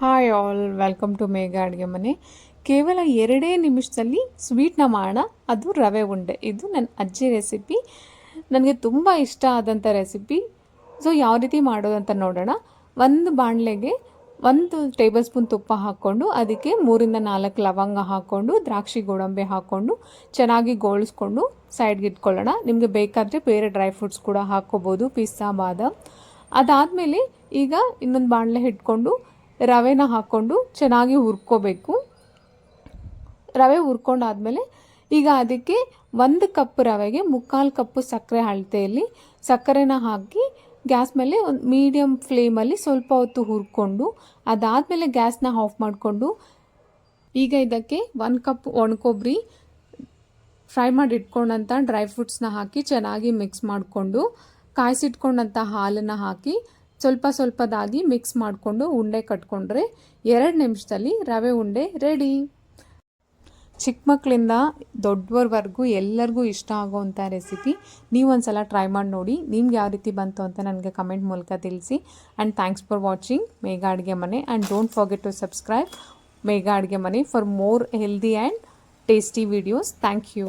Hi all welcome to Megha ಅಡುಗೆ ಮನೆ ಕೇವಲ ಎರಡೇ ನಿಮಿಷದಲ್ಲಿ ಸ್ವೀಟ್ನ ಮಾಡೋಣ. ಅದು ರವೆ ಉಂಡೆ. ಇದು ನನ್ನ ಅಜ್ಜಿ ರೆಸಿಪಿ ನನಗೆ ತುಂಬ ಇಷ್ಟ ಆದಂಥ ರೆಸಿಪಿ ಸೊ ಯಾವ ರೀತಿ ಮಾಡೋದಂತ ನೋಡೋಣ. ಒಂದು ಬಾಣಲೆಗೆ ಒಂದು ಟೇಬಲ್ ಸ್ಪೂನ್ ತುಪ್ಪ ಹಾಕ್ಕೊಂಡು, ಅದಕ್ಕೆ ಮೂರಿಂದ ನಾಲ್ಕು ಲವಂಗ ಹಾಕ್ಕೊಂಡು, ದ್ರಾಕ್ಷಿ ಗೋಡಂಬಿ ಹಾಕ್ಕೊಂಡು, ಚೆನ್ನಾಗಿ ಗೋಳಿಸ್ಕೊಂಡು ಸೈಡ್ಗೆ ಇಟ್ಕೊಳ್ಳೋಣ. ನಿಮಗೆ ಬೇಕಾದರೆ ಬೇರೆ ಡ್ರೈ ಫ್ರೂಟ್ಸ್ ಕೂಡ ಹಾಕ್ಕೋಬೋದು. ಪಿಸ್ತಾ ಬಾದಾಮ್. ಅದಾದಮೇಲೆ ಈಗ ಇನ್ನೊಂದು ಬಾಣಲೆ ಇಟ್ಕೊಂಡು ರವೆನ ಹಾಕ್ಕೊಂಡು ಚೆನ್ನಾಗಿ ಹುರ್ಕೋಬೇಕು. ರವೆ ಹುರ್ಕೊಂಡಾದ್ಮೇಲೆ ಈಗ ಅದಕ್ಕೆ ಒಂದು ಕಪ್ ರವೆಗೆ ಮುಕ್ಕಾಲು ಕಪ್ಪು ಸಕ್ಕರೆ ಅಳತೆಯಲ್ಲಿ ಸಕ್ಕರೆನ ಹಾಕಿ ಗ್ಯಾಸ್ ಮೇಲೆ ಒಂದು ಮೀಡಿಯಮ್ ಫ್ಲೇಮಲ್ಲಿ ಸ್ವಲ್ಪ ಹೊತ್ತು ಹುರ್ಕೊಂಡು ಅದಾದಮೇಲೆ ಗ್ಯಾಸ್ನ ಆಫ್ ಮಾಡಿಕೊಂಡು ಈಗ ಇದಕ್ಕೆ ಒಂದು ಕಪ್ ಒಣಕೊಬ್ಬರಿ ಫ್ರೈ ಮಾಡಿ ಇಟ್ಕೊಂಡಂಥ ಡ್ರೈ ಫ್ರೂಟ್ಸ್ನ ಹಾಕಿ ಚೆನ್ನಾಗಿ ಮಿಕ್ಸ್ ಮಾಡಿಕೊಂಡು ಕಾಯಿಸಿಟ್ಕೊಂಡಂಥ ಹಾಲನ್ನು ಹಾಕಿ ಸ್ವಲ್ಪ ಸ್ವಲ್ಪದಾಗಿ ಮಿಕ್ಸ್ ಮಾಡಿಕೊಂಡು ಉಂಡೆ ಕಟ್ಕೊಂಡ್ರೆ ಎರಡು ನಿಮಿಷದಲ್ಲಿ ರವೆ ಉಂಡೆ ರೆಡಿ ಚಿಕ್ಕ ಮಕ್ಕಳಿಂದ ದೊಡ್ಡವರ್ವರೆಗೂ ಎಲ್ಲರಿಗೂ ಇಷ್ಟ ಆಗೋವಂಥ ರೆಸಿಪಿ ನೀವು ಒಂದು ಸಲ ಟ್ರೈ ಮಾಡಿ ನೋಡಿ ನಿಮ್ಗೆ ಯಾವ ರೀತಿ ಬಂತು ಅಂತ ನನಗೆ ಕಮೆಂಟ್ ಮೂಲಕ ತಿಳಿಸಿ. And thanks for watching Megha ಅಡುಗೆ ಮನೆ. And don't forget to subscribe Megha ಅಡುಗೆ ಮನೆ for more healthy and tasty videos thank you